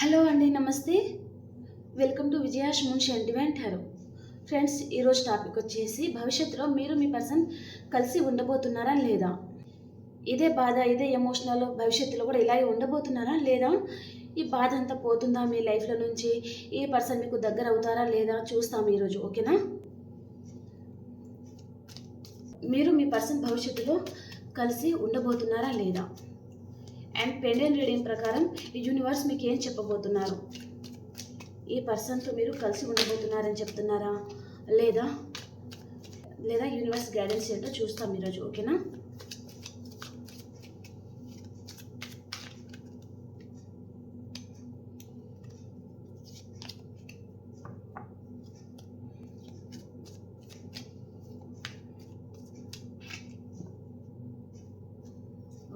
Hello అండి నమస్తే. Welcome to Vijayash Munshi and divine friends ఈరోజు టాపిక్ వచ్చేసి భవిష్యత్తులో మీరు మీ పర్సన్ కలిసి ఉండబోతున్నారా లేదా? ఇదే బాధ ఇదే ఎమోషనల్ భవిష్యత్తులో కూడా ఇలాగే ఉండబోతున్నారా లేదా? ఈ బాధ అంతా పోతుందా మీ లైఫ్లో నుంచి? ఏ పర్సన్ మీకు దగ్గర అవుతారా లేదా? చూస్తాం ఈరోజు ఓకేనా? మీరు మీ పర్సన్ భవిష్యత్తులో కలిసి ఉండబోతున్నారా లేదా? అండ్ పెండెన్ రీడింగ్ ప్రకారం ఈ యూనివర్స్ మీకు ఏం చెప్పబోతున్నారు? ఈ పర్సన్తో మీరు కలిసి ఉండబోతున్నారని చెప్తున్నారా? లేదా లేదా యూనివర్స్ గైడెన్స్ ఏంటో చూస్తాం ఈరోజు ఓకేనా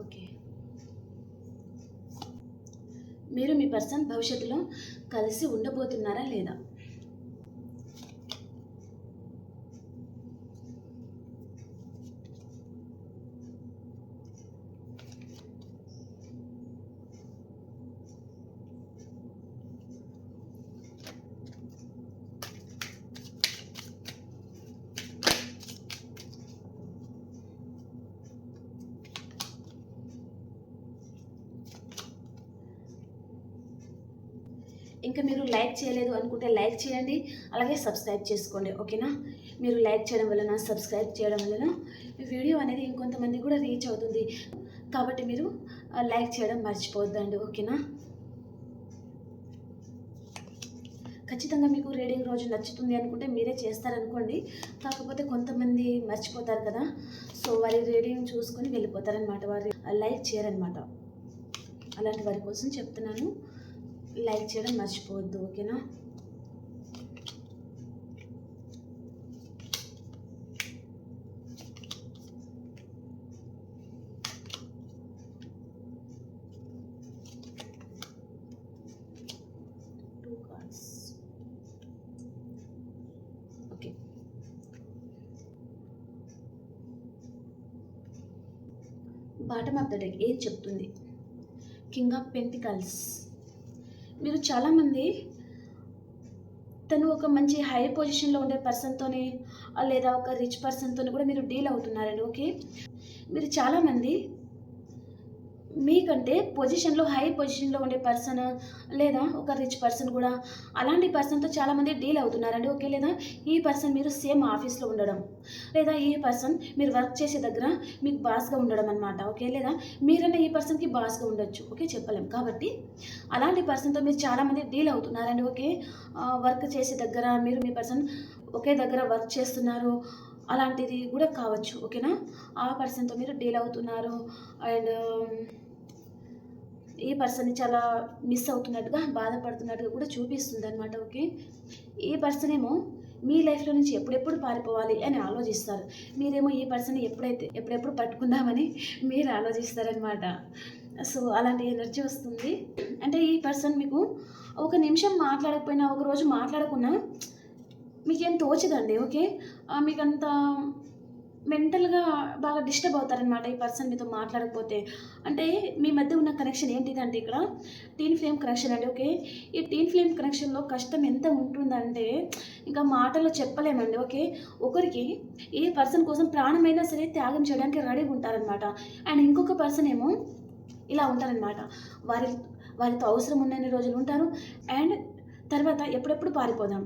ఓకే మీరు మీ పర్సన్ భవిష్యత్తులో కలిసి ఉండబోతున్నారా లేదా ఇంకా మీరు లైక్ చేయలేదు అనుకుంటే లైక్ చేయండి. అలాగే సబ్స్క్రైబ్ చేసుకోండి ఓకేనా? మీరు లైక్ చేయడం వలన సబ్స్క్రైబ్ చేయడం వలన ఈ వీడియో అనేది ఇంకొంతమంది కూడా రీచ్ అవుతుంది. కాబట్టి మీరు లైక్ చేయడం మర్చిపోవద్దండి ఓకేనా? ఖచ్చితంగా మీకు రీడింగ్ రోజు నచ్చుతుంది అనుకుంటే మీరే చేస్తారనుకోండి. కాకపోతే కొంతమంది మర్చిపోతారు కదా. సో వారి రీడింగ్ చూసుకొని వెళ్ళిపోతారనమాట వారి లైక్ చేయరనమాట అలాంటి వారి కోసం చెప్తున్నాను. లైక్ చేయడం మర్చిపోవద్దు ఓకేనా టూ కార్డ్స్ ఓకే బాటమ్ చెప్తుంది. కింగ్ ఆఫ్ పెంటికల్స్ మీరు చాలామంది తను ఒక మంచి హై పొజిషన్లో ఉండే పర్సన్తోని లేదా ఒక రిచ్ పర్సన్తో కూడా మీరు డీల్ అవుతున్నారండి ఓకే మీరు చాలామంది మీకంటే పొజిషన్లో హై పొజిషన్లో ఉండే పర్సన్ లేదా ఒక రిచ్ పర్సన్ కూడా అలాంటి పర్సన్తో చాలామంది డీల్ అవుతున్నారండి ఓకే లేదా ఈ పర్సన్ మీరు సేమ్ ఆఫీస్లో ఉండడం లేదా ఈ పర్సన్ మీరు వర్క్ చేసే దగ్గర మీకు బాస్గా ఉండడం అనమాట ఓకే లేదా మీరన్నా ఈ పర్సన్కి బాస్గా ఉండొచ్చు ఓకే చెప్పలేం. కాబట్టి అలాంటి పర్సన్తో మీరు చాలామంది డీల్ అవుతున్నారండి ఓకే వర్క్ చేసే దగ్గర మీరు మీ పర్సన్ ఒకే దగ్గర వర్క్ చేస్తున్నారు అలాంటిది కూడా కావచ్చు ఓకేనా? ఆ పర్సన్తో మీరు డీల్ అవుతున్నారు. అండ్ ఈ పర్సన్ని చాలా మిస్ అవుతున్నట్టుగా బాధపడుతున్నట్టుగా కూడా చూపిస్తుంది అనమాట ఓకే? ఈ పర్సన్ ఏమో మీ లైఫ్లో నుంచి ఎప్పుడెప్పుడు పారిపోవాలి అని ఆలోచిస్తారు. మీరేమో ఈ పర్సన్ ఎప్పుడైతే ఎప్పుడెప్పుడు పట్టుకుందామని మీరు ఆలోచిస్తారనమాట సో అలాంటి ఎనర్జీ వస్తుంది. అంటే ఈ పర్సన్ మీకు ఒక నిమిషం మాట్లాడకపోయినా ఒక రోజు మాట్లాడకున్నా మీకేం తోచదండి ఓకే? మీకంత మెంటల్గా బాగా డిస్టర్బ్ అవుతారనమాట ఈ పర్సన్ మీతో మాట్లాడకపోతే. అంటే మీ మధ్య ఉన్న కనెక్షన్ ఏంటిదంటే ఇక్కడ? టీన్ ఫ్లేమ్ కనెక్షన్ అండి ఓకే? ఈ టీన్ ఫ్లేమ్ కనెక్షన్లో కష్టం ఎంత ఉంటుందంటే ఇంకా మాటల్లో చెప్పలేమండి ఓకే? ఒకరికి ఏ పర్సన్ కోసం ప్రాణమైనా సరే త్యాగం చేయడానికి రెడీగా ఉంటారనమాట అండ్ ఇంకొక పర్సన్ ఏమో ఇలా ఉంటారనమాట వారి వారితో అవసరం ఉన్నన్ని రోజులు ఉంటారు. అండ్ తర్వాత ఎప్పుడెప్పుడు పారిపోదాం.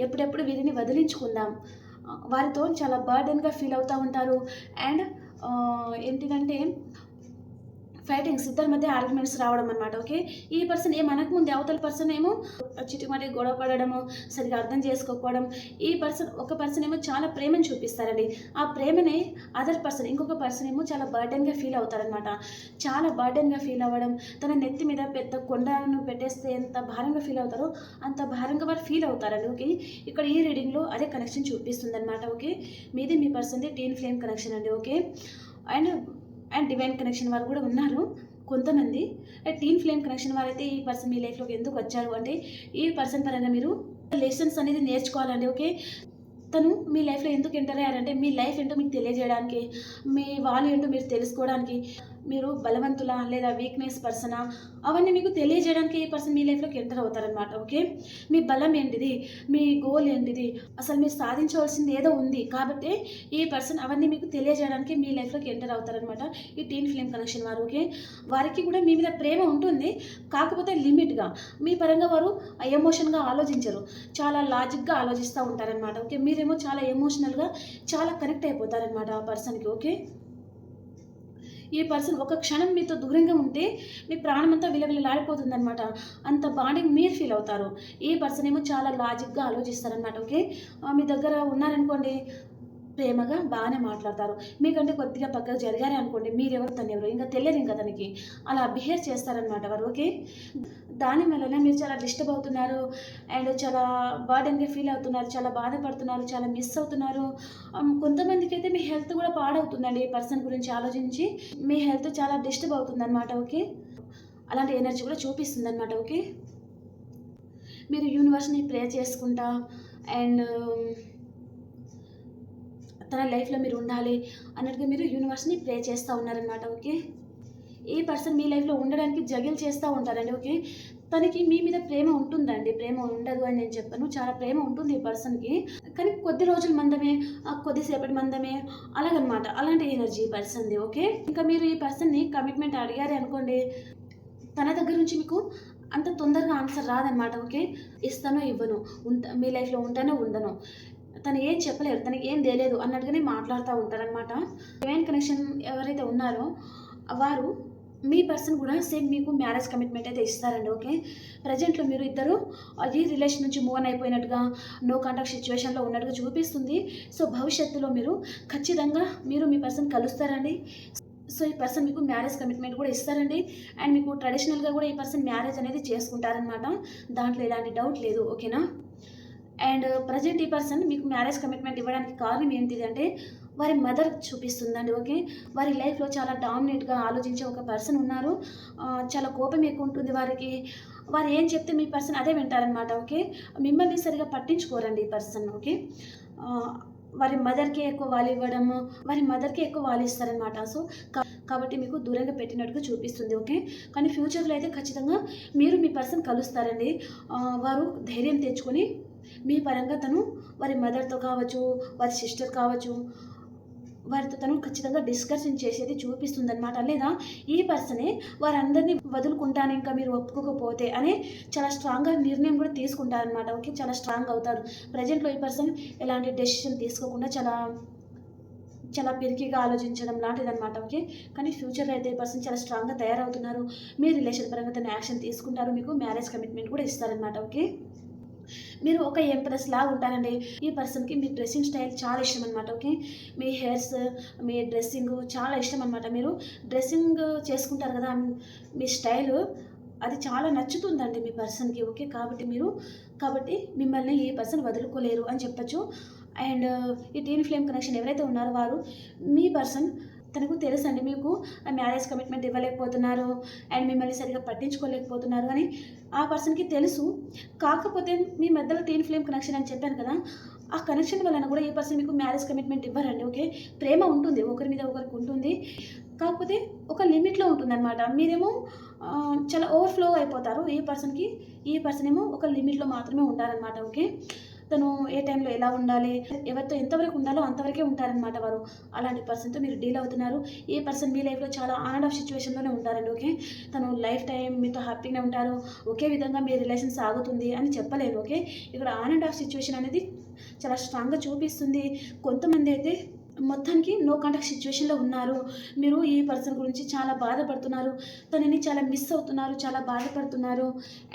ఎప్పుడెప్పుడు వీరిని వదిలించుకుందాం. వారితో చాలా బర్డెన్గా ఫీల్ అవుతూ ఉంటారు. అండ్ uh, ఏంటిదంటే ఫైటింగ్స్ ఇద్దరి మధ్య ఆర్గ్యుమెంట్స్ రావడం అనమాట ఓకే? ఈ పర్సన్ ఏమీ మనకు ముందు అవతల పర్సన్ ఏమో చిటిమటి గొడవ పడడము సరిగా అర్థం చేసుకోకపోవడం ఈ పర్సన్ ఒక పర్సన్ ఏమో చాలా ప్రేమను చూపిస్తారండి. ఆ ప్రేమని అదర్ పర్సన్ ఇంకొక పర్సన్ ఏమో చాలా బర్డెన్గా ఫీల్ అవుతారనమాట చాలా బర్డెన్గా ఫీల్ అవ్వడం తన నెత్తి మీద పెద్ద కొండను పెట్టేస్తే ఎంత భారంగా ఫీల్ అవుతారో అంత భారంగా వారు ఫీల్ అవుతారండి ఓకే? ఇక్కడ ఈ రీడింగ్లో అదే కనెక్షన్ చూపిస్తుంది అనమాట ఓకే? మీది మీ పర్సన్ది టీన్ ఫ్లేమ్ కనెక్షన్ అండి okay? And and divine connection వారు కూడా ఉన్నారు కొంతమంది. టీన్ ఫ్లేమ్ కనెక్షన్ వారైతే ఈ పర్సన్ మీ లైఫ్లోకి ఎందుకు వచ్చారు అంటే ఈ పర్సన్ పరంగా మీరు లెసన్స్ అనేది నేర్చుకోవాలండి ఓకే? తను మీ లైఫ్లో ఎందుకు ఎంటర్ అయ్యారంటే మీ లైఫ్ ఏంటో మీకు తెలియజేయడానికి మీ వాళ్ళు ఏంటో మీరు తెలుసుకోవడానికి మీరు బలవంతులా లేదా వీక్నెస్ పర్సనా అవన్నీ మీకు తెలియజేయడానికి ఈ పర్సన్ మీ లైఫ్లోకి ఎంటర్ అవుతారనమాట ఓకే మీ బలం ఏంటిది? మీ గోల్ ఏంటిది? అసలు మీరు సాధించవలసింది ఏదో ఉంది. కాబట్టి ఈ పర్సన్ అవన్నీ మీకు తెలియజేయడానికి మీ లైఫ్లోకి ఎంటర్ అవుతారనమాట ఈ టీన్ ఫిలిం కనెక్షన్ వారు ఓకే వారికి కూడా మీ మీద ప్రేమ ఉంటుంది. కాకపోతే లిమిట్గా మీ పరంగా వారు ఎమోషన్గా ఆలోచించరు. చాలా లాజిక్గా ఆలోచిస్తూ ఉంటారనమాట ఓకే మీరేమో చాలా ఎమోషనల్గా చాలా కనెక్ట్ అయిపోతారనమాట ఆ పర్సన్కి ఓకే ఈ పర్సన్ ఒక క్షణం మీతో దూరంగా ఉంటే మీ ప్రాణం అంతా విలవిలలాడిపోతుంది అనమాట అంత బాండింగ్ మీరు ఫీల్ అవుతారు. ఈ పర్సన్ ఏమో చాలా లాజిక్గా ఆలోచిస్తారనమాట ఓకే మీ దగ్గర ఉన్నారనుకోండి ప్రేమగా బాగానే మాట్లాడతారు. మీకంటే కొద్దిగా పక్కకు జరిగారే అనుకోండి మీరెవరు తను ఎవరు ఇంకా తెలియదు ఇంకా తనకి. అలా బిహేవ్ చేస్తారనమాట వారు ఓకే దాని వలన మీరు చాలా డిస్టర్బ్ అవుతున్నారు అండ్ చాలా బర్డెన్గా ఫీల్ అవుతున్నారు. చాలా బాధపడుతున్నారు. చాలా మిస్ అవుతున్నారు. కొంతమందికి అయితే మీ హెల్త్ కూడా పాడవుతుందండి ఈ పర్సన్ గురించి ఆలోచించి. మీ హెల్త్ చాలా డిస్టర్బ్ అవుతుంది అనమాట ఓకే? అలాంటి ఎనర్జీ కూడా చూపిస్తుంది అనమాట ఓకే? మీరు యూనివర్స్ని ప్రే చేసుకుంటా అండ్ తన లైఫ్లో మీరు ఉండాలి అన్నట్టుగా మీరు యూనివర్స్ని ప్రే చేస్తూ ఉన్నారనమాట ఓకే? ఈ పర్సన్ మీ లైఫ్లో ఉండడానికి జగిల్ చేస్తూ ఉంటారండి ఓకే? తనకి మీ మీద ప్రేమ ఉంటుందండి. ప్రేమ ఉండదు అని నేను చెప్పాను. చాలా ప్రేమ ఉంటుంది ఈ పర్సన్కి. కానీ కొద్ది రోజుల మందమే కొద్దిసేపటి మందమే అలాగనమాట. అలాంటి ఎనర్జీ పర్సన్ది ఓకే? ఇంకా మీరు ఈ పర్సన్ని కమిట్మెంట్ అడిగారే అనుకోండి తన దగ్గర నుంచి మీకు అంత తొందరగా ఆన్సర్ రాదనమాట ఓకే? ఇస్తానో ఇవ్వను ఉంట మీ లైఫ్లో ఉంటానో ఉండను. తను ఏం చెప్పలేరు తనకి ఏం తెలియదు అన్నట్టుగానే మాట్లాడుతూ ఉంటారనమాట. డివైన్ కనెక్షన్ ఎవరైతే ఉన్నారో వారు మీ పర్సన్ కూడా సేమ్ మీకు మ్యారేజ్ కమిట్మెంట్ అయితే ఇస్తారండి ఓకే? ప్రజెంట్లో మీరు ఇద్దరు ఈ రిలేషన్ నుంచి మూవ్ అయిపోయినట్టుగా నో కాంటాక్ట్ సిచ్యువేషన్లో ఉన్నట్టుగా చూపిస్తుంది. సో భవిష్యత్తులో మీరు ఖచ్చితంగా మీరు మీ పర్సన్ కలుస్తారండి. సో ఈ పర్సన్ మీకు మ్యారేజ్ కమిట్మెంట్ కూడా ఇస్తారండి. అండ్ మీకు ట్రెడిషనల్గా కూడా ఈ పర్సన్ మ్యారేజ్ అనేది చేసుకుంటారనమాట దాంట్లో ఎలాంటి డౌట్ లేదు ఓకేనా? అండ్ ప్రజెంట్ ఈ పర్సన్ మీకు మ్యారేజ్ కమిట్మెంట్ ఇవ్వడానికి కారణం ఏంటిది అంటే వారి మదర్ చూపిస్తుందండి ఓకే? వారి లైఫ్లో చాలా డామినేట్గా ఆలోచించే ఒక పర్సన్ ఉన్నారు. చాలా కోపం ఎక్కువ ఉంటుంది వారికి. వారు ఏం చెప్తే మీ పర్సన్ అదే వింటారనమాట ఓకే? మిమ్మల్ని సరిగా పట్టించుకోరండి ఈ పర్సన్ ఓకే? వారి మదర్కి ఎక్కువ వాళ్ళు ఇవ్వడము వారి మదర్కి ఎక్కువ వాళ్ళు ఇస్తారనమాట సో కాబట్టి మీకు దూరంగా పెట్టినట్టుగా చూపిస్తుంది ఓకే? కానీ ఫ్యూచర్లో అయితే ఖచ్చితంగా మీరు మీ పర్సన్ కలుస్తారండి. వారు ధైర్యం తెచ్చుకొని మీ పరంగా తను వారి మదర్తో కావచ్చు వారి సిస్టర్ కావచ్చు వారితో తను ఖచ్చితంగా డిస్కషన్ చేసేది చూపిస్తుంది అనమాట లేదా ఈ పర్సనే వారందరినీ వదులుకుంటాను ఇంకా మీరు ఒప్పుకోకపోతే అనే చాలా స్ట్రాంగ్గా నిర్ణయం కూడా తీసుకుంటారనమాట ఓకే చాలా స్ట్రాంగ్ అవుతారు. ప్రజెంట్లో ఈ పర్సన్ ఎలాంటి డెసిషన్ తీసుకోకుండా చాలా చాలా పిరికిగా ఆలోచించడం లాంటిదన్నమాట ఓకే? కానీ ఫ్యూచర్లో అయితే పర్సన్ చాలా స్ట్రాంగ్గా తయారవుతున్నారు. మీ రిలేషన్ పరంగా తన యాక్షన్ తీసుకుంటారు మీకు మ్యారేజ్ కమిట్మెంట్ కూడా ఇస్తారనమాట ఓకే? మీరు ఒక ఎంప్రెస్ లాగా ఉంటారండి. ఈ పర్సన్కి మీ డ్రెస్సింగ్ స్టైల్ చాలా ఇష్టం అనమాట ఓకే? మీ హెయిర్స్ మీ డ్రెస్సింగ్ చాలా ఇష్టం అనమాట మీరు డ్రెస్సింగ్ చేసుకుంటారు కదా మీ స్టైల్ అది చాలా నచ్చుతుందండి మీ పర్సన్కి ఓకే? కాబట్టి మీరు కాబట్టి మిమ్మల్ని ఈ పర్సన్ వదులుకోలేరు అని చెప్పచ్చు. అండ్ ఈ టీన్ ఫ్లేమ్ కనెక్షన్ ఎవరైతే ఉన్నారో వారు మీ పర్సన్ తనకు తెలుసండి మీకు మ్యారేజ్ కమిట్మెంట్ ఇవ్వలేకపోతున్నారు అండ్ మిమ్మల్ని సరిగ్గా పట్టించుకోలేకపోతున్నారు అని ఆ పర్సన్కి తెలుసు. కాకపోతే మీ మధ్యలో టీన్ ఫ్లేమ్ కనెక్షన్ అని చెప్పాను కదా ఆ కనెక్షన్ వలన కూడా ఈ పర్సన్ మీకు మ్యారేజ్ కమిట్మెంట్ ఇవ్వరండి ఓకే? ప్రేమ ఉంటుంది ఒకరి మీద ఒకరికి ఉంటుంది. కాకపోతే ఒక లిమిట్లో ఉంటుందన్నమాట. మీరేమో చాలా ఓవర్ఫ్లో అయిపోతారు ఈ పర్సన్కి ఈ పర్సన్ ఏమో ఒక లిమిట్లో మాత్రమే ఉంటారనమాట ఓకే? తను ఏ టైంలో ఎలా ఉండాలి ఎవరితో ఎంతవరకు ఉండాలో అంతవరకే ఉంటారనమాట వారు. అలాంటి పర్సన్తో మీరు డీల్ అవుతున్నారు. ఈ పర్సన్ మీ లైఫ్లో చాలా ఆన్ అండ్ ఆఫ్ సిచ్యువేషన్లోనే ఉంటారండి ఓకే? తను లైఫ్ టైం మీతో హ్యాపీగానే ఉంటారు. ఒకే విధంగా మీ రిలేషన్ సాగుతుంది అని చెప్పలేరు ఓకే? ఇక్కడ ఆన్ అండ్ ఆఫ్ సిచ్యువేషన్ అనేది చాలా స్ట్రాంగ్గా చూపిస్తుంది. కొంతమంది అయితే మొత్తానికి నో కాంటాక్ట్ సిచ్యువేషన్లో ఉన్నారు. మీరు ఈ పర్సన్ గురించి చాలా బాధపడుతున్నారు. తనని చాలా మిస్ అవుతున్నారు చాలా బాధపడుతున్నారు.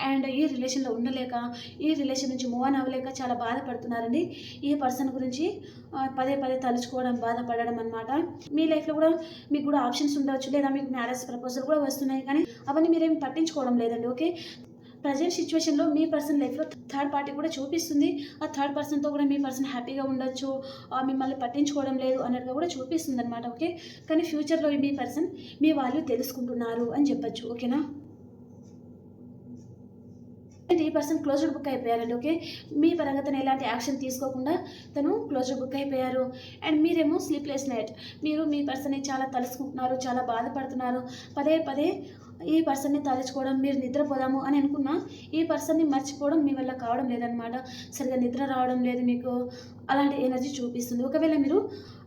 అండ్ ఈ రిలేషన్లో ఉండలేక ఈ రిలేషన్ నుంచి మూవ్ ఆన్ అవ్వలేక చాలా బాధపడుతున్నారండి. ఈ పర్సన్ గురించి పదే పదే తలుచుకోవడం బాధపడడం అనమాట మీ లైఫ్లో కూడా మీకు కూడా ఆప్షన్స్ ఉండవచ్చు. లేదా మీకు మ్యారేజ్ ప్రపోజల్ కూడా వస్తున్నాయి. కానీ అవన్నీ మీరేమి పట్టించుకోవడం లేదండి ఓకే ప్రజెంట్ సిచ్యువేషన్లో మీ పర్సన్ లైఫ్లో థర్డ్ పార్టీ కూడా చూపిస్తుంది. ఆ థర్డ్ పర్సన్తో కూడా మీ పర్సన్ హ్యాపీగా ఉండొచ్చు. మిమ్మల్ని పట్టించుకోవడం లేదు అన్నట్టుగా కూడా చూపిస్తుంది అనమాట ఓకే? కానీ ఫ్యూచర్లో మీ పర్సన్ మీ వాల్యూ తెలుసుకుంటున్నారు అని చెప్పచ్చు ఓకేనా? ఈ పర్సన్ క్లోజ్డ్ బుక్ అయిపోయారండి ఓకే? మీ పరంగా తను ఎలాంటి యాక్షన్ తీసుకోకుండా తను క్లోజ్డ్ బుక్ అయిపోయారు. అండ్ మీరేమో స్లీప్లెస్ నైట్. మీరు మీ పర్సన్ని చాలా తలుసుకుంటున్నారు చాలా బాధపడుతున్నారు. పదే పదే ఈ పర్సన్ని తలుచుకోవడం మీరు నిద్రపోదాము అని అనుకున్నా ఈ పర్సన్ని మర్చిపోవడం మీ వల్ల కావడం లేదనమాట. సరిగా నిద్ర రావడం లేదు మీకు. అలాంటి ఎనర్జీ చూపిస్తుంది. ఒకవేళ మీరు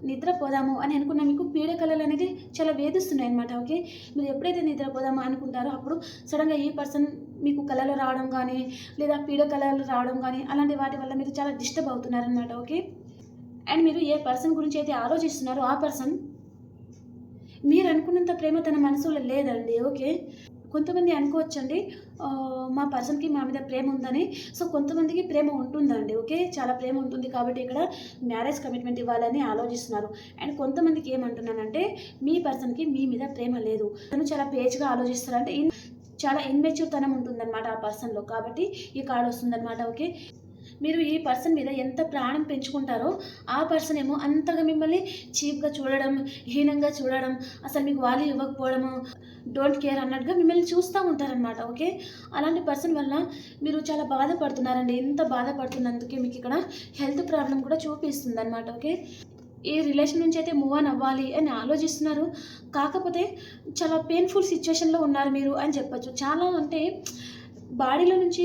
నిద్రపోదాము అని అనుకున్న మీకు పీడకలలు అనేది చాలా వేధిస్తున్నాయి అనమాట ఓకే? మీరు ఎప్పుడైతే నిద్రపోదాము అనుకుంటారో అప్పుడు సడన్గా ఈ పర్సన్ మీకు కళలు రావడం కానీ లేదా పీడకలలు రావడం కానీ అలాంటి వాటి వల్ల మీరు చాలా డిస్టర్బ్ అవుతున్నారనమాట ఓకే? అండ్ మీరు ఏ పర్సన్ గురించి అయితే ఆలోచిస్తున్నారో ఆ పర్సన్ మీరు అనుకున్నంత ప్రేమ తన మనసులో లేదండి ఓకే? కొంతమంది అనుకోవచ్చండి. మా పర్సన్కి మా మీద ప్రేమ ఉందని. సో కొంతమందికి ప్రేమ ఉంటుందండి ఓకే? చాలా ప్రేమ ఉంటుంది కాబట్టి ఇక్కడ మ్యారేజ్ కమిట్మెంట్ ఇవ్వాలని ఆలోచిస్తున్నారు. అండ్ కొంతమందికి ఏమంటున్నానంటే మీ పర్సన్కి మీ మీద ప్రేమ లేదు. తను చాలా పేజ్గా ఆలోచిస్తారంటే ఇన్ చాలా ఇన్మెచ్యూర్ తనం ఉంటుందన్నమాట ఆ పర్సన్లో. కాబట్టి ఈ కార్డ్ వస్తుందన్నమాట ఓకే? మీరు ఈ పర్సన్ మీద ఎంత ప్రాణం పెంచుకుంటారో ఆ పర్సన్ ఏమో అంతగా మిమ్మల్ని చీప్గా చూడడం హీనంగా చూడడం అసలు మీకు వాల్యూ ఇవ్వకపోవడము డోంట్ కేర్ అన్నట్టుగా మిమ్మల్ని చూస్తూ ఉంటారనమాట ఓకే అలాంటి పర్సన్ వల్ల మీరు చాలా బాధపడుతున్నారండి ఎంత బాధపడుతున్నందుకే మీకు ఇక్కడ హెల్త్ ప్రాబ్లం కూడా చూపిస్తుంది అనమాట ఓకే ఈ రిలేషన్ నుంచి అయితే మూవ్ ఆన్ అవ్వాలి అని ఆలోచిస్తున్నారు కాకపోతే చాలా పెయిన్ఫుల్ సిచ్యువేషన్లో ఉన్నారు మీరు అని చెప్పొచ్చు. చాలా అంటే బాడీలో నుంచి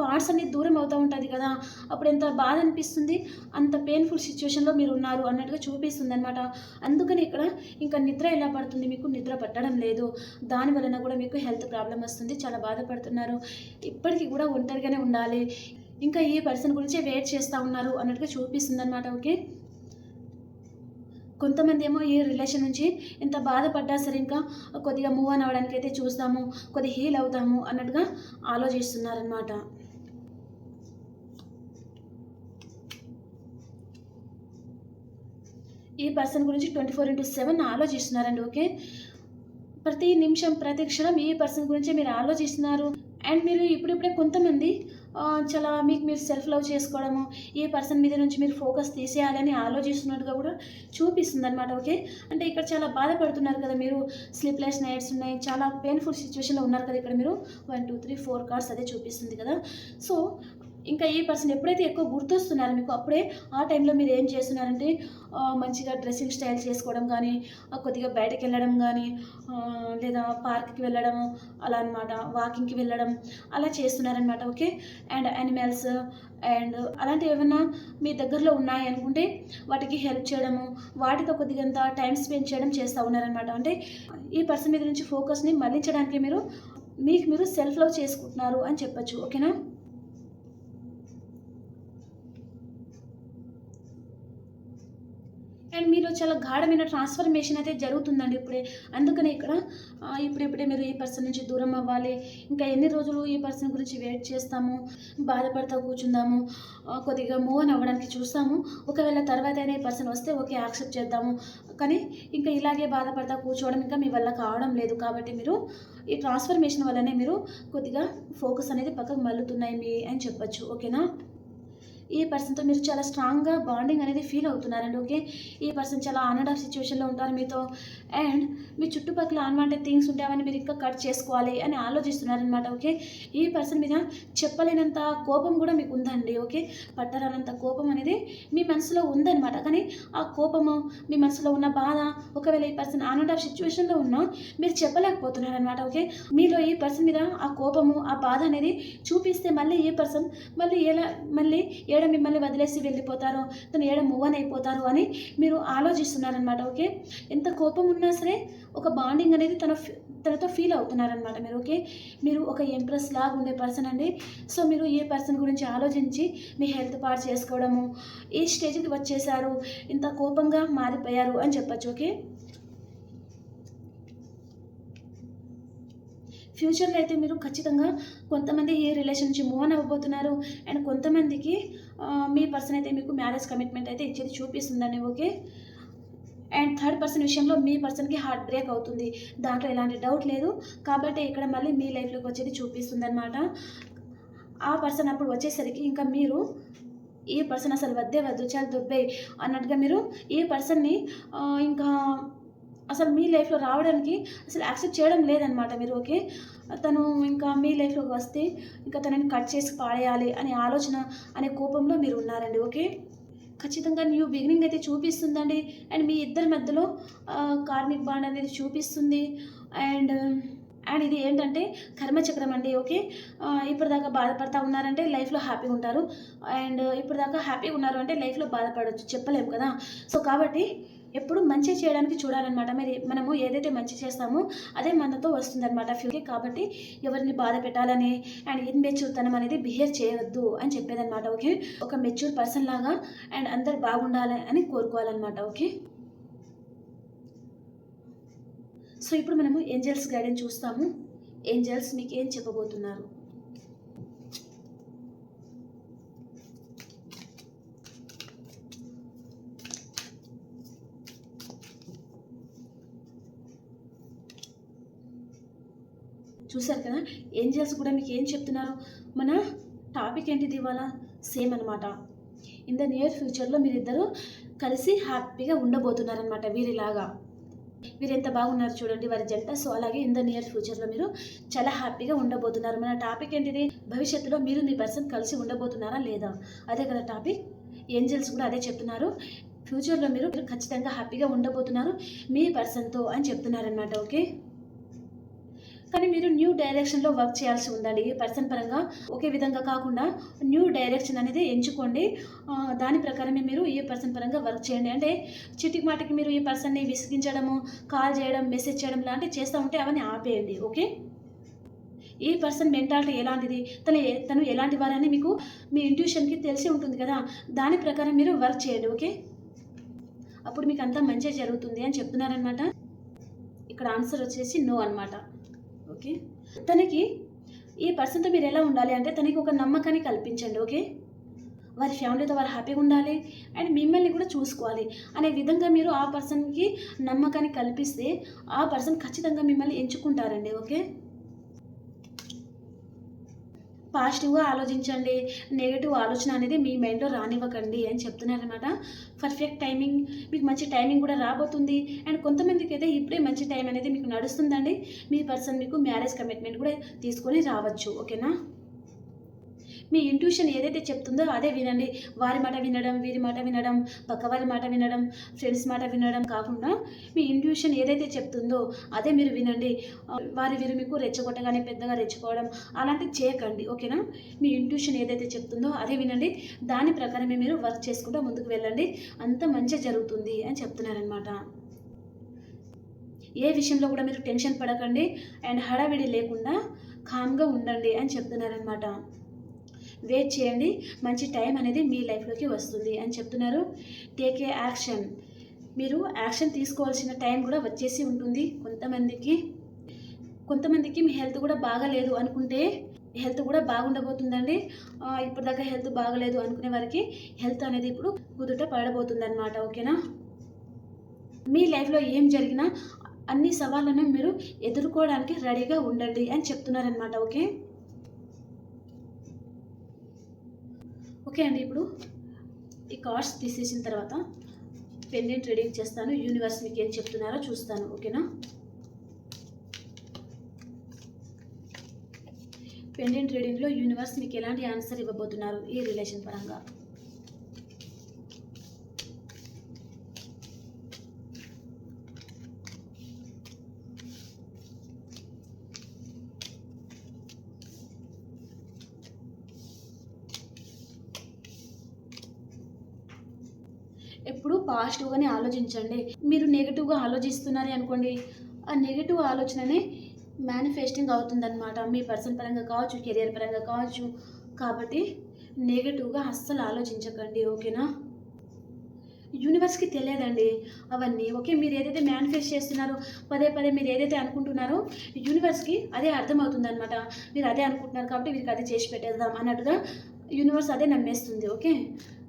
పార్ట్స్ అనేది దూరం అవుతూ ఉంటుంది కదా అప్పుడు ఎంత బాధ అనిపిస్తుంది అంత పెయిన్ఫుల్ సిచ్యువేషన్లో మీరు ఉన్నారు అన్నట్టుగా చూపిస్తుంది అనమాట అందుకని ఇక్కడ ఇంకా నిద్ర ఎలా పడుతుంది మీకు? నిద్ర పట్టడం లేదు. దాని వలన కూడా మీకు హెల్త్ ప్రాబ్లం వస్తుంది. చాలా బాధపడుతున్నారు. ఇప్పటికీ కూడా ఒంటరిగానే ఉండాలి. ఇంకా ఈ పర్సన్ గురించే వెయిట్ చేస్తూ ఉన్నారు అన్నట్టుగా చూపిస్తుంది అనమాట ఓకే కొంతమంది ఏమో ఈ రిలేషన్ నుంచి ఎంత బాధపడ్డా సరే ఇంకా కొద్దిగా మూవ్ ఆన్ అవ్వడానికి అయితే చూస్తాము కొద్దిగా హీల్ అవుతాము అన్నట్టుగా ఆలోచిస్తున్నారనమాట ఈ పర్సన్ గురించి ట్వంటీ ఫోర్ ఇంటూ సెవెన్ ఆలోచిస్తున్నారండి ఓకే? ప్రతి నిమిషం ప్రతి క్షణం ఈ పర్సన్ గురించే మీరు ఆలోచిస్తున్నారు. అండ్ మీరు ఇప్పుడిప్పుడే కొంతమంది చాలా మీకు మీరు సెల్ఫ్ లవ్ చేసుకోవడము ఈ పర్సన్ మీద నుంచి మీరు ఫోకస్ తీసేయాలని ఆలోచిస్తున్నట్టుగా కూడా చూపిస్తుంది అనమాట ఓకే? అంటే ఇక్కడ చాలా బాధపడుతున్నారు కదా మీరు స్లీప్లెస్ నైట్స్ ఉన్నాయి చాలా పెయిన్ఫుల్ సిచ్యువేషన్లో ఉన్నారు కదా ఇక్కడ మీరు. One two three four cards అదే చూపిస్తుంది కదా. సో ఇంకా ఈ పర్సన్ ఎప్పుడైతే ఎక్కువ గుర్తొస్తున్నారో మీకు అప్పుడే ఆ టైంలో మీరు ఏం చేస్తున్నారంటే మంచిగా డ్రెస్సింగ్ స్టైల్ చేసుకోవడం కానీ కొద్దిగా బయటకు వెళ్ళడం కానీ లేదా పార్క్కి వెళ్ళడం అలా అనమాట వాకింగ్కి వెళ్ళడం అలా చేస్తున్నారనమాట ఓకే అండ్ యానిమల్స్ అండ్ అలాంటివి ఏమైనా మీ దగ్గరలో ఉన్నాయి అనుకుంటే వాటికి హెల్ప్ చేయడము వాటితో కొద్దిగంత టైం స్పెండ్ చేయడం చేస్తూ ఉన్నారనమాట అంటే ఈ పర్సన్ మీద నుంచి ఫోకస్ని మళ్ళించడానికి మీరు మీకు మీరు సెల్ఫ్ లవ్ చేసుకుంటున్నారు అని చెప్పొచ్చు ఓకేనా అండ్ మీరు చాలా గాఢమైన ట్రాన్స్ఫర్మేషన్ అయితే జరుగుతుందండి ఇప్పుడే. అందుకనే ఇక్కడ ఆ, ఇప్పుడిప్పుడే మీరు ఈ పర్సన్ నుంచి దూరం అవ్వాలి ఇంకా ఎన్ని రోజులు ఈ పర్సన్ గురించి వెయిట్ చేస్తాము బాధపడతా కూర్చుందాము కొద్దిగా మూవ్ అని అవ్వడానికి చూస్తాము. ఒకవేళ తర్వాత అయినా ఈ పర్సన్ వస్తే ఓకే యాక్సెప్ట్ చేద్దాము. కానీ ఇంకా ఇలాగే బాధపడతా కూర్చోవడం ఇంకా మీ వల్ల కావడం లేదు. కాబట్టి మీరు ఈ ట్రాన్స్ఫర్మేషన్ వల్లనే మీరు కొద్దిగా ఫోకస్ అనేది పక్కకు మల్లుతున్నాయి మీ అని చెప్పొచ్చు. ఓకేనా? ఈ పర్సన్తో మీరు చాలా స్ట్రాంగ్గా బాండింగ్ అనేది ఫీల్ అవుతున్నారండి ఓకే ఈ పర్సన్ చాలా ఆనర్డ్ ఆఫ్ సిచ్యువేషన్లో ఉంటారు మీతో. అండ్ మీ చుట్టుపక్కల అన్వాంటెడ్ థింగ్స్ ఉంటే అవన్నీ మీరు ఇంకా కట్ చేసుకోవాలి అని ఆలోచిస్తున్నారనమాట ఓకే ఈ పర్సన్ మీద చెప్పలేనంత కోపం కూడా మీకు ఉందండి ఓకే పట్టరానంత కోపం అనేది మీ మనసులో ఉందన్నమాట. కానీ ఆ కోపము మీ మనసులో ఉన్న బాధ ఒకవేళ ఈ పర్సన్ ఆనర్డ్ ఆఫ్ సిచ్యువేషన్లో ఉన్నా మీరు చెప్పలేకపోతున్నారనమాట ఓకే మీలో ఈ పర్సన్ మీద ఆ కోపము ఆ బాధ అనేది చూపిస్తే మళ్ళీ ఈ పర్సన్ మళ్ళీ ఎలా మళ్ళీ ఏడ మిమ్మల్ని వదిలేసి వెళ్ళిపోతారో తను ఏడ మూవ్ అని అయిపోతారు అని మీరు ఆలోచిస్తున్నారనమాట ఓకే? ఎంత కోపం ఉన్నా సరే ఒక బాండింగ్ అనేది తన తనతో ఫీల్ అవుతున్నారనమాట మీరు ఓకే? మీరు ఒక ఎంప్రెస్ లాగా ఉండే పర్సన్ అండి. సో మీరు ఏ పర్సన్ గురించి ఆలోచించి మీ హెల్త్ పాడు చేసుకోవడము ఏ స్టేజ్కి వచ్చేసారు ఇంత కోపంగా మారిపోయారు అని చెప్పచ్చు ఓకే? ఫ్యూచర్లో అయితే మీరు ఖచ్చితంగా కొంతమంది ఈ రిలేషన్ నుంచి మూవ్ అవ్వబోతున్నారు. అండ్ కొంతమందికి మీ పర్సన్ అయితే మీకు మ్యారేజ్ కమిట్మెంట్ అయితే ఇచ్చేది చూపిస్తుందండి ఓకే అండ్ థర్డ్ పర్సన్ విషయంలో మీ పర్సన్కి హార్ట్ బ్రేక్ అవుతుంది. దాంట్లో ఎలాంటి డౌట్ లేదు. కాబట్టి ఇక్కడ మళ్ళీ మీ లైఫ్లోకి వచ్చేది చూపిస్తుంది అనమాట ఆ పర్సన్ అప్పుడు వచ్చేసరికి ఇంకా మీరు ఈ పర్సన్ అసలు వద్దే వద్దు చాలా దుబ్బే అన్నట్టుగా మీరు ఈ పర్సన్ని ఇంకా అసలు మీ లైఫ్లో రావడానికి అసలు యాక్సెప్ట్ చేయడం లేదనమాట మీరు ఓకే? తను ఇంకా మీ లైఫ్లోకి వస్తే ఇంకా తనని కట్ చేసి పాడేయాలి అనే ఆలోచన అనే కోపంలో మీరు ఉన్నారండి ఓకే? ఖచ్చితంగా న్యూ బిగినింగ్ అయితే చూపిస్తుందండి. అండ్ మీ ఇద్దరి మధ్యలో కార్మిక్ బాండ్ అనేది చూపిస్తుంది. అండ్ అండ్ ఇది ఏంటంటే కర్మచక్రం అండి ఓకే? ఇప్పటిదాకా బాధపడతా ఉన్నారంటే లైఫ్లో హ్యాపీగా ఉంటారు. అండ్ ఇప్పటిదాకా హ్యాపీగా ఉన్నారు అంటే లైఫ్లో బాధపడవచ్చు చెప్పలేము కదా? సో కాబట్టి ఎప్పుడు మంచి చేయడానికి చూడాలన్నమాట. మరి మనము ఏదైతే మంచి చేస్తామో అదే మనతో వస్తుందన్నమాట ఫ్యూచర్ కాబట్టి ఎవరిని బాధ పెట్టాలని అండ్ ఇన్మెచ్యూర్తనం అనేది బిహేవ్ చేయవద్దు అని చెప్పేదన్నమాట ఓకే? ఒక మెచ్యూర్ పర్సన్ లాగా అండ్ అందరు బాగుండాలి అని కోరుకోవాలన్నమాట ఓకే? సో ఇప్పుడు మనము ఏంజల్స్ గైడెన్స్ చూస్తాము. ఏంజల్స్ మీకు ఏం చెప్పబోతున్నారు? చూశారు కదా? ఏంజల్స్ కూడా మీకు ఏం చెప్తున్నారు? మన టాపిక్ ఏంటిది ఇవాళ? సేమ్ అనమాట ఇన్ ద నియర్ ఫ్యూచర్లో మీరిద్దరూ కలిసి హ్యాపీగా ఉండబోతున్నారనమాట వీరిలాగా. మీరు ఎంత బాగున్నారు చూడండి వారి జంట. సో అలాగే ఇన్ ద నియర్ ఫ్యూచర్లో మీరు చాలా హ్యాపీగా ఉండబోతున్నారు. మన టాపిక్ ఏంటిది? భవిష్యత్తులో మీరు మీ పర్సన్ కలిసి ఉండబోతున్నారా లేదా? అదే కదా టాపిక్. ఏంజల్స్ కూడా అదే చెప్తున్నారు. ఫ్యూచర్లో మీరు ఖచ్చితంగా హ్యాపీగా ఉండబోతున్నారు మీ పర్సన్తో అని చెప్తున్నారనమాట ఓకే? కానీ మీరు న్యూ డైరెక్షన్లో వర్క్ చేయాల్సి ఉందండి. ఈ పర్సన్ పరంగా ఒకే విధంగా కాకుండా న్యూ డైరెక్షన్ అనేది ఎంచుకోండి. దాని ప్రకారమే మీరు ఈ పర్సన్ పరంగా వర్క్ చేయండి. అంటే చిటికి మాటికి మీరు ఈ పర్సన్ని విసిగించడము కాల్ చేయడం మెసేజ్ చేయడం లాంటివి చేస్తూ ఉంటే అవన్నీ ఆపేయండి. ఓకే? ఈ పర్సన్ మెంటాలిటీ ఎలాంటిది? తను తను ఎలాంటి వారని మీకు మీ ఇంట్యూషన్కి తెలిసి ఉంటుంది కదా. దాని ప్రకారం మీరు వర్క్ చేయండి. ఓకే? అప్పుడు మీకు అంతా మంచిగా జరుగుతుంది అని చెప్తున్నారనమాట ఇక్కడ ఆన్సర్ వచ్చేసి నో అన్నమాట. ఓకే? తనకి ఈ పర్సన్తో మీరు ఎలా ఉండాలి అంటే తనకి ఒక నమ్మకాన్ని కల్పించండి ఓకే? వారి ఫ్యామిలీతో వారు హ్యాపీగా ఉండాలి అండ్ మిమ్మల్ని కూడా చూసుకోవాలి. అనే విధంగా మీరు ఆ పర్సన్కి నమ్మకాన్ని కల్పిస్తే ఆ పర్సన్ ఖచ్చితంగా మిమ్మల్ని ఎంచుకుంటారండి ఓకే? పాజిటివ్గా ఆలోచించండి నెగిటివ్ ఆలోచన అనేది మీ మైండ్లో రానివ్వకండి అని చెప్తున్నారనమాట పర్ఫెక్ట్ టైమింగ్ మీకు మంచి టైమింగ్ కూడా రాబోతుంది. అండ్ కొంతమందికి అయితే ఇప్పుడే మంచి టైం అనేది మీకు నడుస్తుందండి. మీ పర్సన్ మీకు మ్యారేజ్ కమిట్మెంట్ కూడా తీసుకొని రావచ్చు. ఓకేనా? మీ ఇంట్యూషన్ ఏదైతే చెప్తుందో అదే వినండి. వారి మాట వినడం వీరి మాట వినడం పక్కవారి మాట వినడం ఫ్రెండ్స్ మాట వినడం కాకుండా మీ ఇంట్యూషన్ ఏదైతే చెప్తుందో అదే మీరు వినండి. వారి వీరు మీకు రెచ్చగొట్టగానే పెద్దగా రెచ్చుకోవడం అలాంటివి చేయకండి. ఓకేనా? మీ ఇంట్యూషన్ ఏదైతే చెప్తుందో అదే వినండి. దాని ప్రకారమే మీరు వర్క్ చేసుకుంటూ ముందుకు వెళ్ళండి. అంత మంచి జరుగుతుంది అని చెప్తున్నారనమాట ఏ విషయంలో కూడా మీరు టెన్షన్ పడకండి. అండ్ హడావిడి లేకుండా కామ్గా ఉండండి అని చెప్తున్నారనమాట వెయిట్ చేయండి. మంచి టైం అనేది మీ లైఫ్లోకి వస్తుంది అని చెప్తున్నారు. టేక్ ఏ యాక్షన్ మీరు యాక్షన్ తీసుకోవాల్సిన టైం కూడా వచ్చేసి ఉంటుంది. కొంతమందికి కొంతమందికి మీ హెల్త్ కూడా బాగాలేదు అనుకుంటే హెల్త్ కూడా బాగుండబోతుందండి. ఇప్పటిదాకా హెల్త్ బాగలేదు అనుకునే వారికి హెల్త్ అనేది ఇప్పుడు కుదుట పడబోతుంది అనమాట ఓకేనా మీ లైఫ్లో ఏం జరిగినా అన్ని సవాళ్ళను మీరు ఎదుర్కోవడానికి రెడీగా ఉండండి అని చెప్తున్నారనమాట ఓకే ఓకే అండి ఇప్పుడు ఈ కార్డ్స్ తీసేసిన తర్వాత పెండెంట్ రెడీ చేస్తాను. యూనివర్స్ మీకు ఏం చెప్తున్నారో చూస్తాను ఓకేనా పెండెంట్ రీడింగ్లో యూనివర్స్ మీకు ఎలాంటి ఆన్సర్ ఇవ్వబోతున్నారు ఈ రిలేషన్ పరంగా ఎప్పుడు పాజిటివ్గానే ఆలోచించండి. మీరు నెగిటివ్గా ఆలోచిస్తున్నారు అనుకోండి ఆ నెగిటివ్ ఆలోచననే మేనిఫెస్టింగ్ అవుతుందన్నమాట. మీ పర్సన్ పరంగా కావచ్చు కెరియర్ పరంగా కావచ్చు. కాబట్టి నెగిటివ్గా అస్సలు ఆలోచించకండి ఓకేనా? యూనివర్స్కి తెలియదండి అవన్నీ. ఓకే మీరు ఏదైతే మేనిఫెస్ట్ చేస్తున్నారో పదే పదే మీరు ఏదైతే అనుకుంటున్నారో యూనివర్స్కి అదే అర్థమవుతుంది అనమాట మీరు అదే అనుకుంటున్నారు కాబట్టి వీరికి అదే చేసి పెట్టేద్దాం అన్నట్టుగా యూనివర్స్ అదే నమ్మేస్తుంది ఓకే?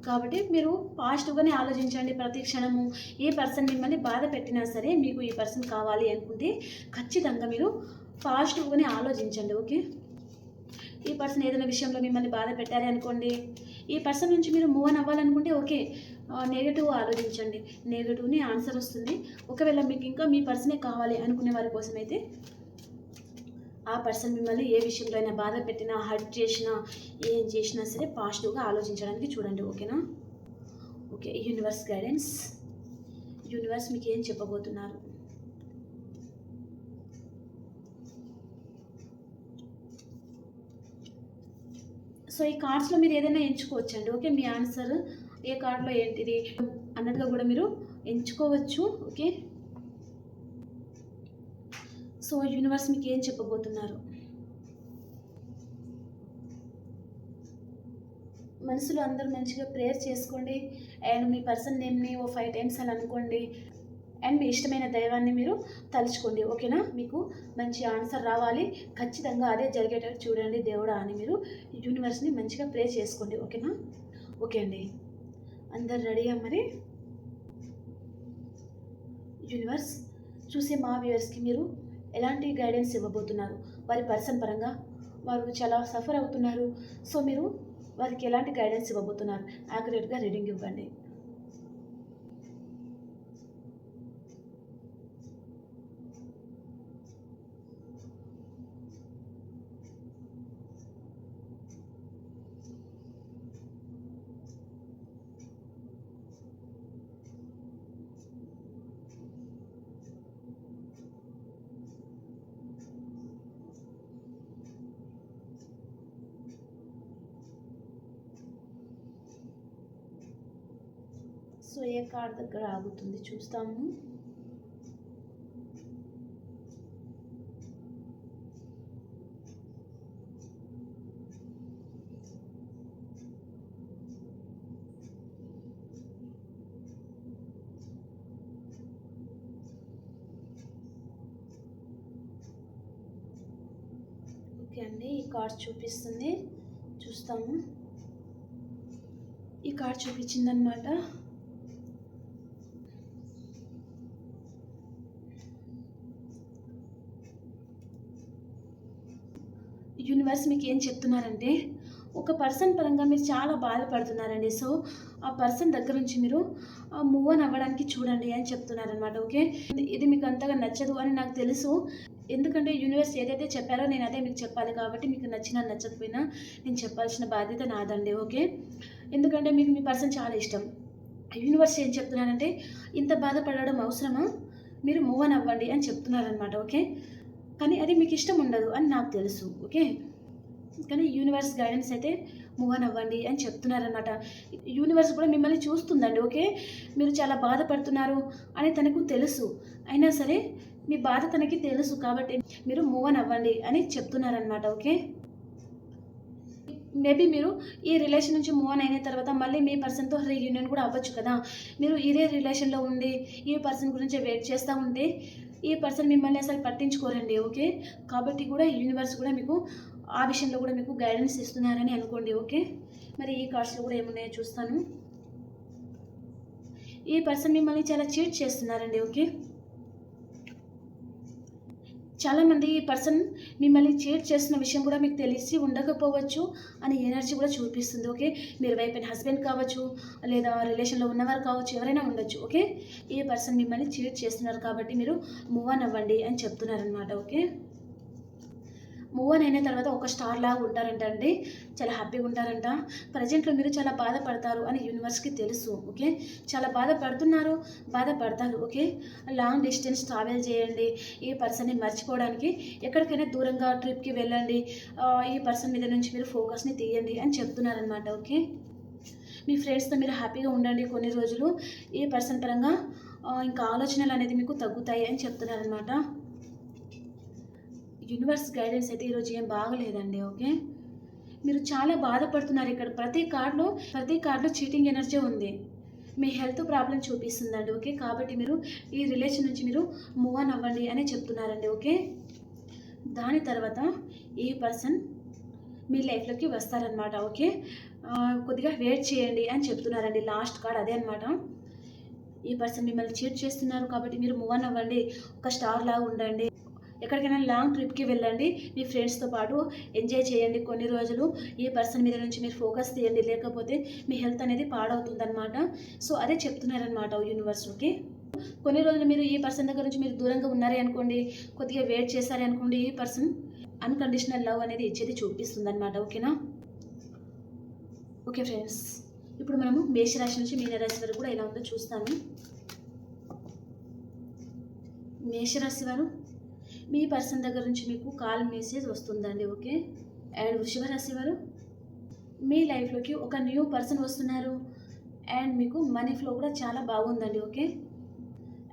కాబట్టి మీరు పాజిటివ్గానే ఆలోచించండి. ప్రతి క్షణము ఏ పర్సన్ మిమ్మల్ని బాధ పెట్టినా సరే మీకు ఈ పర్సన్ కావాలి అనుకుంటే ఖచ్చితంగా మీరు పాజిటివ్గానే ఆలోచించండి. ఓకే? ఈ పర్సన్ ఏదైనా విషయంలో మిమ్మల్ని బాధ పెట్టారే అనుకోండి ఈ పర్సన్ నుంచి మీరు మూవ్ అని అవ్వాలనుకుంటే ఓకే నెగిటివ్ ఆలోచించండి. నెగిటివ్ని ఆన్సర్ వస్తుంది. ఒకవేళ మీకు ఇంకా మీ పర్సనే కావాలి అనుకునే వారి కోసం అయితే ఆ పర్సన్ మిమ్మల్ని ఏ విషయంలో అయినా బాధ పెట్టినా హర్ట్ చేసినా ఏం చేసినా సరే పాజిటివ్గా ఆలోచించడానికి చూడండి ఓకేనా? Okay universe guidance. యూనివర్స్ మీకు ఏం చెప్పబోతున్నారు? సో ఈ కార్డ్స్లో మీరు ఏదైనా ఎంచుకోవచ్చండి ఓకే? మీ ఆన్సర్ ఏ కార్డులో ఏంటిది అన్నట్టుగా కూడా మీరు ఎంచుకోవచ్చు ఓకే? సో యూనివర్స్ మీకు ఏం చెప్పబోతున్నారు? మనసులో అందరూ మంచిగా ప్రేయర్ చేసుకోండి. అండ్ మీ పర్సన్ నేమ్ని ఓ ఫైవ్ టైమ్స్ అని అనుకోండి. అండ్ మీ ఇష్టమైన దైవాన్ని మీరు తలుచుకోండి. ఓకేనా? మీకు మంచి ఆన్సర్ రావాలి. ఖచ్చితంగా అదే జరిగేటట్టు చూడండి దేవుడా అని మీరు యూనివర్స్ని మంచిగా ప్రే చేసుకోండి. ఓకేనా? ఓకే అండి. అందరు రెడీయా మరి? యూనివర్స్ చూసే మా వ్యూవర్స్కి మీరు ఎలాంటి గైడెన్స్ ఇవ్వబోతున్నారు? వారి పర్సన్ పరంగా వారు చాలా సఫర్ అవుతున్నారు. సో మీరు వారికి ఎలాంటి గైడెన్స్ ఇవ్వబోతున్నారు? యాక్యురేట్గా రీడింగ్ ఇవ్వండి. కార్ దగ్గర ఆగుతుంది. చూస్తాము. ఓకే అండి ఈ కార్డ్ చూపిస్తుంది. చూస్తాము. ఈ కార్డ్ చూపించిందనమాట యూనివర్స్ మీకు ఏం చెప్తున్నారంటే ఒక పర్సన్ పరంగా మీరు చాలా బాధపడుతున్నారండి. సో ఆ పర్సన్ దగ్గర నుంచి మీరు మూవ్ ఆన్ అవ్వడానికి చూడండి అని చెప్తున్నారనమాట ఓకే? ఇది మీకు అంతగా నచ్చదు అని నాకు తెలుసు. ఎందుకంటే యూనివర్స్ ఏదైతే చెప్పారో నేను అదే మీకు చెప్పాలి కాబట్టి మీకు నచ్చినా నచ్చకపోయినా నేను చెప్పాల్సిన బాధ్యత నాదండి ఓకే? ఎందుకంటే మీకు మీ పర్సన్ చాలా ఇష్టం. యూనివర్స్ ఏం చెప్తున్నారంటే ఇంత బాధపడడం అవసరమా? మీరు మూవ్ ఆన్ అవ్వండి అని చెప్తున్నారనమాట ఓకే? కానీ అది మీకు ఇష్టం ఉండదు అని నాకు తెలుసు ఓకే? కానీ యూనివర్స్ గైడెన్స్ అయితే మూవ్ ఆన్ అవ్వండి అని చెప్తున్నారనమాట యూనివర్స్ కూడా మిమ్మల్ని చూస్తుందండి ఓకే? మీరు చాలా బాధపడుతున్నారు అని తనకు తెలుసు. అయినా సరే మీ బాధ తనకి తెలుసు కాబట్టి మీరు మూవ్ ఆన్ అవ్వండి అని చెప్తున్నారనమాట ఓకే? మేబీ మీరు ఈ రిలేషన్ నుంచి మూవ్ ఆన్ అయిన తర్వాత మళ్ళీ మీ పర్సన్తో రీయూనియన్ కూడా అవ్వచ్చు కదా? మీరు ఇదే రిలేషన్లో ఉండి ఈ పర్సన్ గురించి వెయిట్ చేస్తూ ఉంటే ఈ పర్సన్ మిమ్మల్ని అసలు పట్టించుకోరండి ఓకే? కాబట్టి కూడా యూనివర్స్ కూడా మీకు ఆ విషయంలో కూడా మీకు గైడెన్స్ ఇస్తున్నారని అనుకోండి ఓకే? మరి ఈ కార్డ్స్లో కూడా ఏమున్నాయో చూస్తాను. ఈ పర్సన్ మిమ్మల్ని చాలా చీట్ చేస్తున్నారండి ఓకే? చాలామంది ఈ పర్సన్ మిమ్మల్ని చీట్ చేస్తున్న విషయం కూడా మీకు తెలిసి ఉండకపోవచ్చు అని ఎనర్జీ కూడా చూపిస్తుంది ఓకే? మీరు వైపు హస్బెండ్ కావచ్చు లేదా రిలేషన్లో ఉన్నవారు కావచ్చు ఎవరైనా ఉండొచ్చు ఓకే? ఈ పర్సన్ మిమ్మల్ని చీట్ చేస్తున్నారు కాబట్టి మీరు మూవ్ ఆన్ అవ్వండి అని చెప్తున్నారనమాట ఓకే? మూవ్ ఆన్ అయిన తర్వాత ఒక స్టార్ లాగా ఉంటారంట అండి చాలా హ్యాపీగా ఉంటారంట. ప్రజెంట్లో మీరు చాలా బాధపడతారు అని యూనివర్స్కి తెలుసు ఓకే? చాలా బాధపడుతున్నారు బాధపడతారు ఓకే? లాంగ్ డిస్టెన్స్ ట్రావెల్ చేయండి. ఈ పర్సన్ని మర్చిపోవడానికి ఎక్కడికైనా దూరంగా ట్రిప్కి వెళ్ళండి. ఈ పర్సన్ మీద నుంచి మీరు ఫోకస్ని తీయండి అని చెప్తున్నారనమాట ఓకే? మీ ఫ్రెండ్స్తో మీరు హ్యాపీగా ఉండండి కొన్ని రోజులు. ఈ పర్సన్ పరంగా ఇంకా ఆలోచనలు అనేది మీకు తగ్గుతాయి అని చెప్తున్నారనమాట యూనివర్స్ గైడెన్స్ అయితే ఈరోజు ఏం బాగలేదండి ఓకే? మీరు చాలా బాధపడుతున్నారు ఇక్కడ. ప్రతి కార్డులో ప్రతి కార్డులో చీటింగ్ ఎనర్జీ ఉంది. మీ హెల్త్ ప్రాబ్లం చూపిస్తుందండి ఓకే? కాబట్టి మీరు ఈ రిలేషన్ నుంచి మీరు మూవ్ ఆన్ అవ్వండి అని చెప్తున్నారండి ఓకే? దాని తర్వాత ఈ పర్సన్ మీ లైఫ్లోకి వస్తారనమాట ఓకే? కొద్దిగా వెయిట్ చేయండి అని చెప్తున్నారండి లాస్ట్ కార్డ్ అదే అనమాట ఈ పర్సన్ మిమ్మల్ని చీట్ చేస్తున్నారు కాబట్టి మీరు మూవ్ ఆన్ అవ్వండి ఒక స్టార్ లాగా ఉండండి. ఎక్కడికైనా లాంగ్ ట్రిప్కి వెళ్ళండి మీ ఫ్రెండ్స్తో పాటు ఎంజాయ్ చేయండి కొన్ని రోజులు. ఈ పర్సన్ మీద నుంచి మీరు ఫోకస్ తీయండి లేకపోతే మీ హెల్త్ అనేది పాడవుతుందన్నమాట. సో అదే చెప్తున్నారనమాట యూనివర్స్ ఓకే కొన్ని రోజులు మీరు ఈ పర్సన్ దగ్గర నుంచి మీరు దూరంగా ఉన్నారే అనుకోండి కొద్దిగా వెయిట్ చేశారే అనుకోండి ఈ పర్సన్ అన్కండిషనల్ లవ్ అనేది ఇచ్చేది చూపిస్తుంది అనమాట ఓకేనా? ఓకే ఫ్రెండ్స్ ఇప్పుడు మనము మేషరాశి నుంచి మీనరాశి వరకు కూడా ఎలా ఉందో చూస్తాము మేషరాశి వారు మీ పర్సన్ దగ్గర నుంచి మీకు కాల్ మెసేజ్ వస్తుందండి ఓకే? అండ్ వృషభ రాశి వారు మీ లైఫ్లోకి ఒక న్యూ పర్సన్ వస్తున్నారు. అండ్ మీకు మనీ ఫ్లో కూడా చాలా బాగుందండి ఓకే?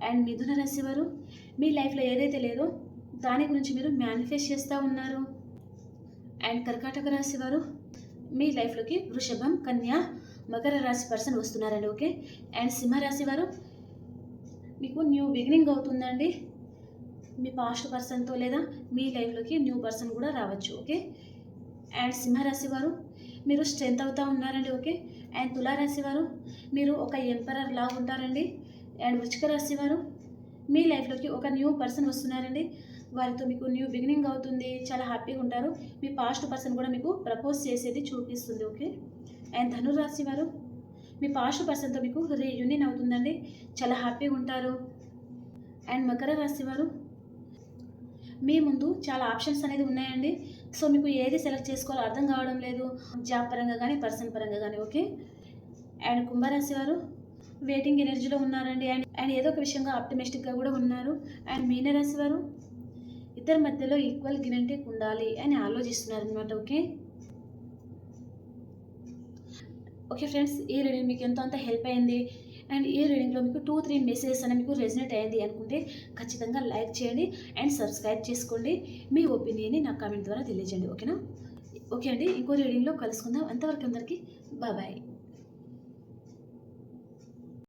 అండ్ మిథున రాశి వారు మీ లైఫ్లో ఏదైతే లేదో దాని గురించి మీరు మేనిఫెస్ట్ చేస్తూ ఉన్నారు. అండ్ కర్కాటక రాశి వారు మీ లైఫ్లోకి వృషభం కన్యా మకర రాశి పర్సన్ వస్తున్నారండి ఓకే? అండ్ సింహరాశి వారు మీకు న్యూ బిగినింగ్ అవుతుందండి. మీ పాస్ట్ పర్సన్తో లేదా మీ లైఫ్లోకి న్యూ పర్సన్ కూడా రావచ్చు ఓకే? అండ్ సింహరాశి వారు మీరు స్ట్రెంత్ అవుతూ ఉన్నారండి ఓకే? అండ్ తులారాశి వారు మీరు ఒక ఎంపరర్ లా ఉంటారండి. అండ్ వృచ్చిక రాశి వారు మీ లైఫ్లోకి ఒక న్యూ పర్సన్ వస్తున్నారండి. వారితో మీకు న్యూ బిగినింగ్ అవుతుంది చాలా హ్యాపీగా ఉంటారు. మీ పాస్ట్ పర్సన్ కూడా మీకు ప్రపోజ్ చేసేది చూపిస్తుంది ఓకే? అండ్ ధనురాశి వారు మీ పాస్ట్ పర్సన్తో మీకు రీయూనియన్ అవుతుందండి. చాలా హ్యాపీగా ఉంటారు. అండ్ మకర రాశి వారు మీ ముందు చాలా ఆప్షన్స్ అనేది ఉన్నాయండి. సో మీకు ఏది సెలెక్ట్ చేసుకోవాలో అర్థం కావడం లేదు. జాబ్ పరంగా కానీ పర్సన్ పరంగా కానీ ఓకే? అండ్ కుంభరాశి వారు వెయిటింగ్ ఎనర్జీలో ఉన్నారండి. అండ్ అండ్ ఏదో ఒక విషయంగా ఆప్టమిస్టిక్గా కూడా ఉన్నారు. అండ్ మీనరాశి వారు ఇద్దరి మధ్యలో ఈక్వల్ గినెంటిక్ ఉండాలి అని ఆలోచిస్తున్నారు అనమాట ఓకే? ఓకే ఫ్రెండ్స్ ఈ రీడింగ్ మీకు ఎంతో అంత హెల్ప్ అయింది. అండ్ ఈ రీడింగ్లో మీకు టూ త్రీ మెసేజెస్ అని మీకు రెజినేట్ అయింది అనుకుంటే ఖచ్చితంగా లైక్ చేయండి అండ్ సబ్స్క్రైబ్ చేసుకోండి. మీ ఒపీనియన్ని నా కామెంట్ ద్వారా తెలియజేయండి. ఓకేనా? ఓకే అండి. ఇంకో రీడింగ్లో కలుసుకుందాం. అంతవరకు అందరికీ బాయ్